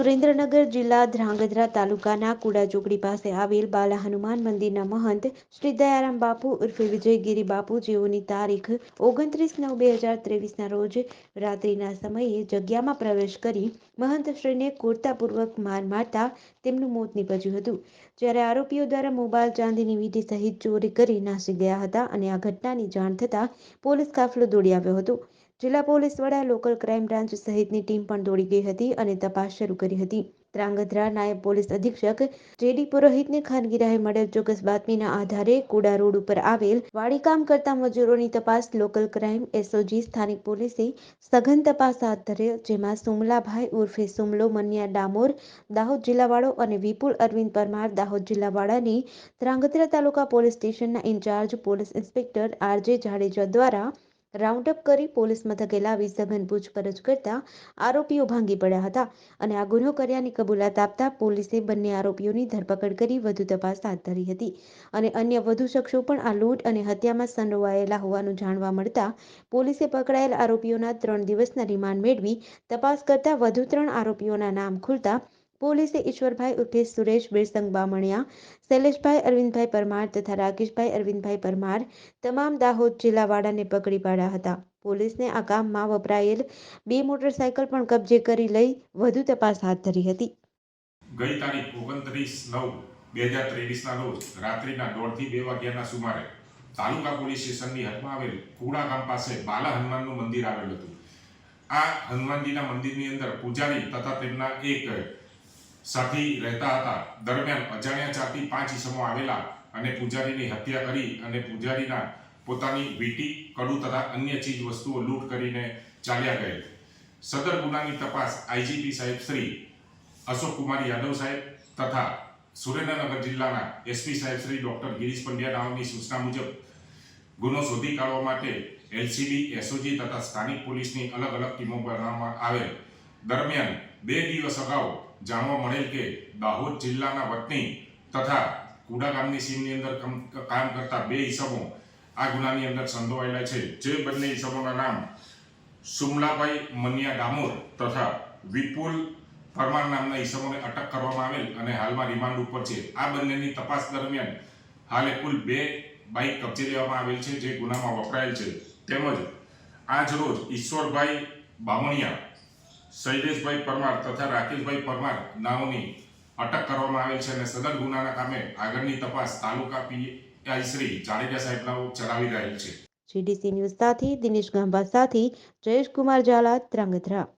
સુરેન્દ્રનગર જિલ્લા ધ્રાંગધ્રા તાલુકાના કુડા ચોકડી પાસે આવેલ બાલા હનુમાન મંદિરના મહંત શ્રી દયારામ બાપુ ઉર્ફે વિજયગીરી બાપુ જેઓની તારીખ ઓગણત્રીસ નવ બે હજાર ત્રેવીસના રોજ રાત્રિના સમયે જગ્યામાં પ્રવેશ કરી મહંતશ્રીને કુર્તાપૂર્વક માર મારતા તેમનું મોત નીપજ્યું હતું. જ્યારે આરોપીઓ દ્વારા મોબાઈલ ચાંદીની વીંટી સહિત ચોરી કરી નાસી ગયા હતા અને આ ઘટનાની જાણ થતાં પોલીસ કાફલો દોડી આવ્યો હતો. જિલ્લા પોલીસ વડા લોકલ ક્રાઇમ બ્રાન્ચ સહિતની ટીમ પણ દોડી ગઈ હતી અને તપાસ શરૂ કરી હતી. ત્રાંગધ્રા નાયબ પોલીસ અધિક્ષક જેડી પુરોહિતને ખાનગી રાહે મળેલ ચોક્કસ બાતમીના આધારે કુડા રોડ ઉપર આવેલ વાડી કામ કરતા મજૂરોની તપાસ લોકલ ક્રાઇમ એસઓજી સ્થાનિક પોલીસે સઘન તપાસ હાથ ધરેલ, જેમાં સુમલાભાઈ ઉર્ફે સુમલો, મનિયા ડામોર, દાહોદ જિલ્લાવાળો અને વિપુલ અરવિંદ પરમાર દાહોદ જિલ્લાવાળાની ત્રાંગધ્રા તાલુકા પોલીસ સ્ટેશનના in-charge police inspector RJ Jadeja દ્વારા રાઉન્ડ અપ કરી પોલીસ મથકે લાવી સઘન પૂછપરછ કરતા આરોપીઓ ભાંગી પડ્યા હતા અને આ ગુનો કર્યાની કબૂલાત આપતા પોલીસે બંને આરોપીઓની ધરપકડ કરી વધુ તપાસ હાથ ધરી હતી. અને અન્ય વધુ શખ્સો પણ આ લૂંટ અને હત્યામાં સંડોવાયેલા હોવાનું જાણવા મળતા પોલીસે પકડાયેલ આરોપીઓના ત્રણ દિવસના રિમાન્ડ મેળવી તપાસ કરતા વધુ ત્રણ આરોપીઓના નામ ખુલતા પોલીસે ઈશ્વરભાઈ ઉર્ફે સુરેશ બિરસંગ બામણિયા, શૈલેષભાઈ અરવિંદભાઈ પરમાર તથા રાકેશભાઈ અરવિંદભાઈ પરમાર તમામ દાહોદ જિલ્લાવાળાને પકડી પાડ્યા હતા. પોલીસને આ કામમાં વપરાયેલ બે મોટરસાયકલ પણ કબજે કરી લઈ વધુ તપાસ હાથ ધરી હતી. ગઈ તારીખ ઓગણત્રીસ નવ બે હજાર ત્રેવીસના રોજ રાત્રિના દોઢથી બે વાગ્યાના સુમારે તાલુકા પોલીસ સ્ટેશનની હદમાં આવેલ કુડા ગામ પાસે બાલા હનુમાનનું મંદિર આવેલું હતું. આ હનુમાનજીના મંદિરની અંદર પૂજારી તથા તેમના એક સાથી રહેતા હતા. દરમિયાન અજાણ્યા ચારથી પાંચ ઈસમો આવેલા અને પૂજારીની હત્યા કરી અને પૂજારીના પોતાની વીંટી, કડુ તથા અન્ય ચીજ વસ્તુઓ લૂંટ કરીને ચાલ્યા ગયેલ સદર ગુનાની તપાસ આઈજીપી સાહેબ શ્રી અશોક કુમાર યાદવ સાહેબ તથા સુરેન્દ્રનગર જિલ્લાના એસપી સાહેબ શ્રી ડોક્ટર ગિરીશ પંડ્યા નામની સૂચના મુજબ ગુનો શોધી કાઢવા માટે એલસીબી એસઓજી તથા સ્થાનિક પોલીસની અલગ અલગ ટીમો બનાવવામાં આવેલ. દરમિયાન બે દિવસ અગાઉ જાણવા મળેલ કે દાહોદ જિલ્લાના વતની તથા કુડા ગામની સીમની અંદર કમ- કરતા બે ઈસમો આ ગુનાની અંદર સંડોવાયેલા છે. જે બંને ઈસમોના નામ સુમલાભાઈ મનિયા ડામોર તથા વિપુલ પરમાર નામના ઈસમોને અટક કરવામાં આવેલ અને હાલમાં રિમાન્ડ ઉપર છે. આ બંનેની તપાસ દરમિયાન હાલે કુલ બે બાઇક કબજે લેવામાં આવેલ છે, જે ગુનામાં વપરાયેલ છે. તેમજ આજ રોજ ઈશ્વરભાઈ બામણિયા શૈલેષભાઈ પરમાર તથા રાકેશભાઈ પરમાર નાઓની અટક કરવામાં આવેલ છે અને સદર ગુનાના કામે આગળની તપાસ તાલુકા પીઆઈ શ્રી જાડેજા સાહેબનાઓ ચલાવી રહેલ છે. જીડીસી ન્યૂઝ સાથે દિનેશ ગાંભા સાથે જયેશ કુમાર ઝાલા ત્રાંગધ્રા.